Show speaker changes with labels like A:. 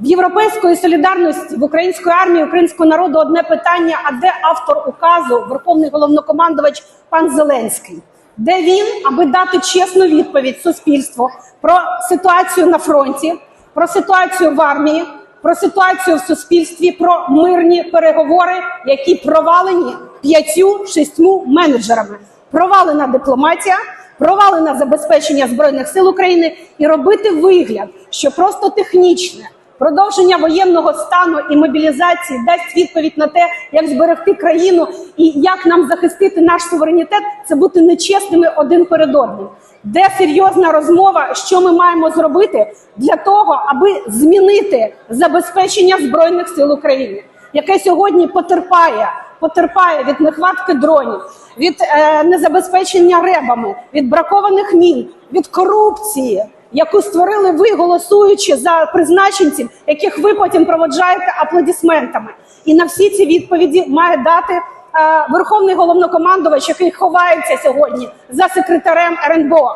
A: В європейської солідарності в української армії, українського народу одне питання: а де автор указу, верховний головнокомандувач пан Зеленський? Де він, аби дати чесну відповідь суспільству про ситуацію на фронті, про ситуацію в армії, про ситуацію в суспільстві, про мирні переговори, які провалені п'ятью шістьму менеджерами. Провалена дипломатія, провалена забезпечення збройних сил України і робити вигляд, що просто технічне продовження воєнного стану і мобілізації дасть відповідь на те, як зберегти країну і як нам захистити наш суверенітет, це бути нечесними один перед одним. Де серйозна розмова, що ми маємо зробити для того, аби змінити забезпечення збройних сил України, яке сьогодні потерпає, потерпає від нехватки дронів, від е, незабезпечення ребами, від бракованих мін, від корупції, яку створили ви, голосуючи за призначенців, яких ви потім проводжаєте аплодисментами. І на всі ці відповіді має дати е, верховний головнокомандувач, який ховається сьогодні за секретарем РНБО.